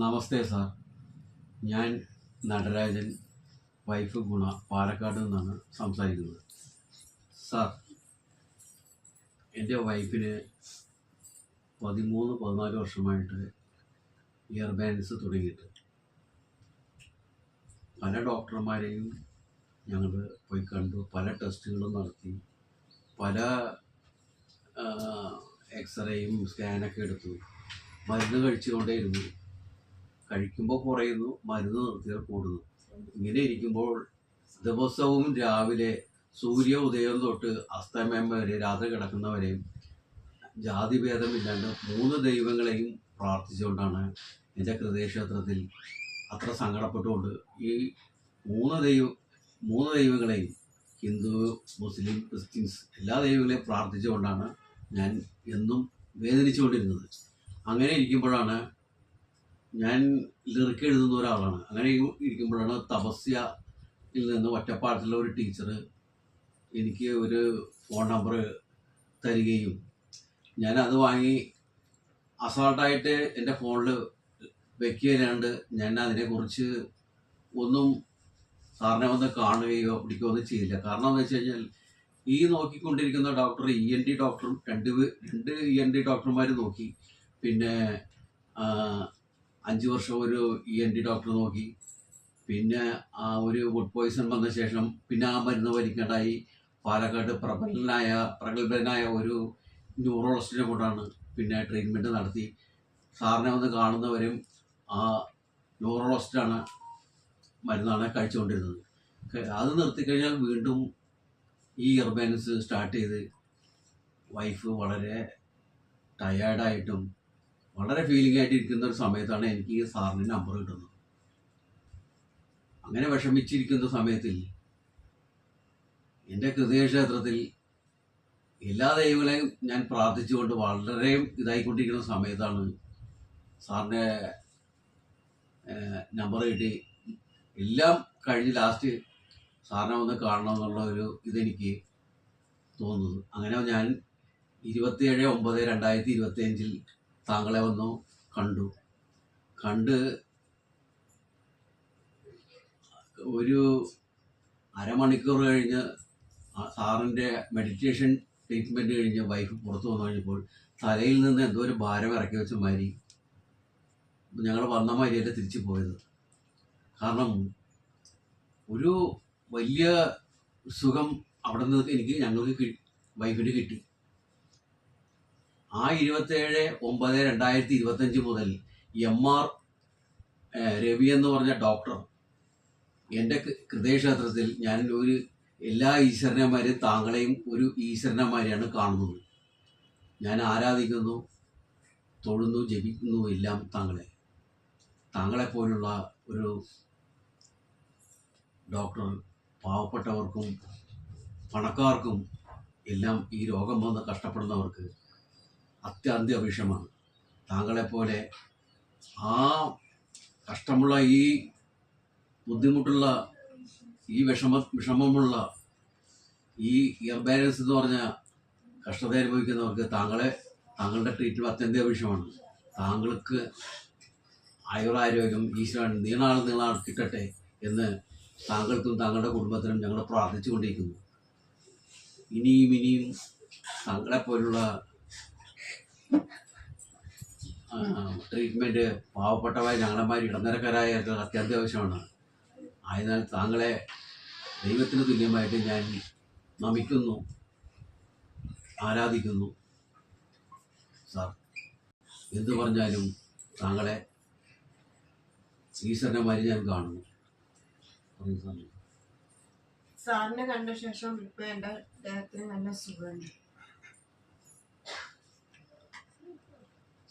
നമസ്തേ sir. ഞാൻ Natarajan wife ഗുണ പാലക്കാട് നിന്നാണ് സംസാരിക്കുന്നത്. സാർ എന്റെ വൈഫിന് പതിമൂന്ന് പതിനാല് വർഷമായിട്ട് ഇയർ ബാലൻസ് തുടങ്ങിയിട്ട് പല ഡോക്ടർമാരെയും ഞങ്ങൾ പോയി കണ്ടു പല ടെസ്റ്റുകളും നടത്തി പല എക്സ്റേയും സ്കാനൊക്കെ എടുത്തു മരുന്ന് കഴിച്ചുകൊണ്ടേയിരുന്നു. കഴിക്കുമ്പോൾ കുറയുന്നു മരുന്ന് നിർത്തിയാൽ കൂടുന്നു. ഇങ്ങനെ ഇരിക്കുമ്പോൾ ദിവസവും രാവിലെ സൂര്യ ഉദയം തൊട്ട് അസ്തമയം വരെ രാത്രി കിടക്കുന്നവരെയും ജാതിഭേദമില്ലാണ്ട് മൂന്ന് ദൈവങ്ങളെയും പ്രാർത്ഥിച്ചുകൊണ്ടാണ് എന്റെ ഹൃദയക്ഷേത്രത്തിൽ അത്ര സങ്കടപ്പെട്ടുകൊണ്ട് ഈ മൂന്ന് ദൈവ മൂന്ന് ദൈവങ്ങളെയും ഹിന്ദു മുസ്ലിം ക്രിസ്ത്യൻസ് എല്ലാ ദൈവങ്ങളെയും പ്രാർത്ഥിച്ചുകൊണ്ടാണ് ഞാൻ എന്നും വേദനിച്ചുകൊണ്ടിരുന്നത്. അങ്ങനെ ഇരിക്കുമ്പോഴാണ് ഞാൻ ലിറിക്ക് എഴുതുന്ന ഒരാളാണ്. അങ്ങനെ ഇരിക്കുമ്പോഴാണ് തപസ്യയിൽ നിന്ന് ഒറ്റപ്പാടത്തിലുള്ള ഒരു ടീച്ചർ എനിക്ക് ഒരു ഫോൺ നമ്പർ തരികയും ഞാൻ അത് വാങ്ങി അസാൾട്ടായിട്ട് എന്റെ ഫോണിൽ വെക്കുകയില്ലാണ്ട് ഞാൻ അതിനെക്കുറിച്ച് ഒന്നും സാറിനെ ഒന്ന് കാണുകയോ പിടിക്കുകയോ ഒന്നും ചെയ്തില്ല. കാരണം എന്ന് വെച്ച് കഴിഞ്ഞാൽ ഈ നോക്കിക്കൊണ്ടിരിക്കുന്ന ഡോക്ടർ ഇ എൻ ഡി ഡോക്ടറും രണ്ട് രണ്ട് ഇ എൻ ഡി ഡോക്ടർമാർ നോക്കി. പിന്നെ അഞ്ച് വർഷം ഒരു ഇ എൻ ടി ഡോക്ടർ നോക്കി. പിന്നെ ആ ഒരു ഫുഡ് പോയിസൺ വന്ന ശേഷം പിന്നെ ആ മരുന്ന് വലിക്കേണ്ടായി. പാലക്കാട് പ്രബലനായ പ്രഗത്ഭനായ ഒരു ന്യൂറോളജിസ്റ്റിനെ കൊണ്ടാണ് പിന്നെ ട്രീറ്റ്മെന്റ് നടത്തി. സാറിനെ വന്ന് കാണുന്നവരും ആ ന്യൂറോളജിസ്റ്റാണ് മരുന്നാണ് കഴിച്ചുകൊണ്ടിരുന്നത്. അത് നിർത്തിക്കഴിഞ്ഞാൽ വീണ്ടും ഈ ഇയർബാൻസ് സ്റ്റാർട്ട് ചെയ്ത് വൈഫ് വളരെ ടയേർഡായിട്ടും വളരെ ഫീലിംഗ് ആയിട്ട് ഇരിക്കുന്ന ഒരു സമയത്താണ് എനിക്ക് ഈ സാറിന് നമ്പർ കിട്ടുന്നത്. അങ്ങനെ വിഷമിച്ചിരിക്കുന്ന സമയത്തിൽ എന്റെ ഹൃദയക്ഷേത്രത്തിൽ എല്ലാ ദൈവങ്ങളെയും ഞാൻ പ്രാർത്ഥിച്ചുകൊണ്ട് വളരെ ഇതായിക്കൊണ്ടിരിക്കുന്ന സമയത്താണ് സാറിന്റെ നമ്പർ കിട്ടി. എല്ലാം കഴിഞ്ഞ് ലാസ്റ്റ് സാറിനെ ഒന്ന് കാണണം എന്നുള്ള ഒരു ഇതെനിക്ക് തോന്നുന്നത് അങ്ങനെ ഞാൻ ഇരുപത്തിയേഴ് ഒമ്പത് രണ്ടായിരത്തി ഇരുപത്തി അഞ്ചിൽ താങ്കളെ വന്നു കണ്ടു. കണ്ട് ഒരു അരമണിക്കൂർ കഴിഞ്ഞ് സാറിന്റെ മെഡിറ്റേഷൻ ട്രീറ്റ്മെന്റ് കഴിഞ്ഞ് വൈഫ് പുറത്തു വന്നു കഴിഞ്ഞപ്പോൾ തലയിൽ നിന്ന് എന്തോ ഒരു ഭാരം ഇറക്കി വെച്ച മാതിരി ഞങ്ങൾ വന്ന മാതിരിയല്ല തിരിച്ചു പോയത്. കാരണം ഒരു വലിയ സുഖം അവിടെ നിന്ന് എനിക്ക് ഞങ്ങൾക്ക് വൈഫിന് കിട്ടി. ആ ഇരുപത്തേഴ് ഒമ്പത് രണ്ടായിരത്തി ഇരുപത്തഞ്ച് മുതൽ എം ആർ രവി എന്ന് പറഞ്ഞ ഡോക്ടർ എന്റെ ഹൃദയക്ഷേത്രത്തിൽ ഞാൻ ഒരു എല്ലാ ഈശ്വരന്മാരെയും താങ്കളെയും ഒരു ഈശ്വരന്മാരെയാണ് കാണുന്നത്. ഞാൻ ആരാധിക്കുന്നു തൊഴുന്നു ജപിക്കുന്നു എല്ലാം താങ്കളെ. താങ്കളെപ്പോലുള്ള ഒരു ഡോക്ടർ പാവപ്പെട്ടവർക്കും പണക്കാർക്കും എല്ലാം ഈ രോഗം വന്ന് കഷ്ടപ്പെടുന്നവർക്ക് അത്യന്താപേക്ഷമാണ് താങ്കളെപ്പോലെ ആ കഷ്ടമുള്ള ഈ ബുദ്ധിമുട്ടുള്ള ഈ വിഷമ വിഷമമുള്ള ഈ ഇയർ ബാലൻസ് എന്ന് പറഞ്ഞ കഷ്ടത അനുഭവിക്കുന്നവർക്ക് താങ്കളെ താങ്കളുടെ ട്രീറ്റ്മെന്റ് അത്യന്താപേക്ഷമാണ് താങ്കൾക്ക് ആയുരാരോഗ്യം ഈശ്വരൻ നീളാൾ നീളാൾ കിട്ടട്ടെ എന്ന് താങ്കൾക്കും താങ്കളുടെ കുടുംബത്തിനും ഞങ്ങൾ പ്രാർത്ഥിച്ചുകൊണ്ടിരിക്കുന്നു. ഇനിയും ഇനിയും താങ്കളെപ്പോലുള്ള ട്രീറ്റ്മെന്റ് പാവപ്പെട്ടവരായ ഞങ്ങളമാർ ഇടനിരക്കാരായ അത്യന്താവശ്യമാണ് ആയതിനാൽ താങ്കളെ ദൈവത്തിന് തുല്യമായിട്ട് ഞാൻ നമിക്കുന്നു ആരാധിക്കുന്നു. സാർ എന്തു പറഞ്ഞാലും താങ്കളെ ഈശ്വരന്മാരെ ഞാൻ കാണുന്നു. സാറിനെ കണ്ട ശേഷം ഇപ്പൊ എന്റെ ദേഹത്തിന് നല്ല സുഖമുണ്ട്.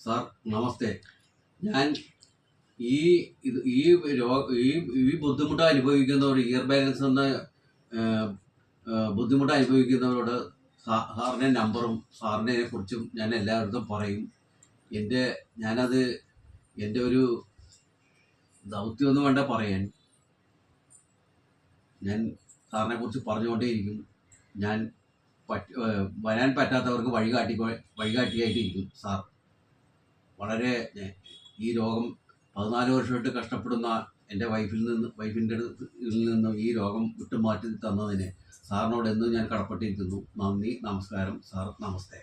സാർ നമസ്തേ. ഞാൻ ഈ ഇത് ഈ ഈ ഈ ബുദ്ധിമുട്ട് അനുഭവിക്കുന്നവർ ഇയർ ബാലൻസ് എന്ന ബുദ്ധിമുട്ട് അനുഭവിക്കുന്നവരോട് സാറിന്റെ നമ്പറും സാറിനെ കുറിച്ചും ഞാൻ എല്ലായിടത്തും പറയും. എന്റെ ഞാനത് എന്റെ ഒരു ദൗത്യമൊന്നും വേണ്ട പറയാൻ. ഞാൻ സാറിനെ കുറിച്ച് പറഞ്ഞുകൊണ്ടേയിരിക്കും. ഞാൻ വരാൻ പറ്റാത്തവർക്ക് വഴികാട്ടി വഴികാട്ടിയായിട്ടിരിക്കും സാർ. വളരെ ഈ രോഗം പതിനാല് വർഷമായിട്ട് കഷ്ടപ്പെടുന്ന എന്റെ വൈഫിൽ നിന്ന് വൈഫിന്റെ അടുത്തിൽ നിന്നും ഈ രോഗം വിട്ടുമാറ്റി തന്നതിന് സാറിനോട് എന്നും ഞാൻ കടപ്പെട്ടിരിക്കുന്നു. നന്ദി നമസ്കാരം. സാർ നമസ്തേ.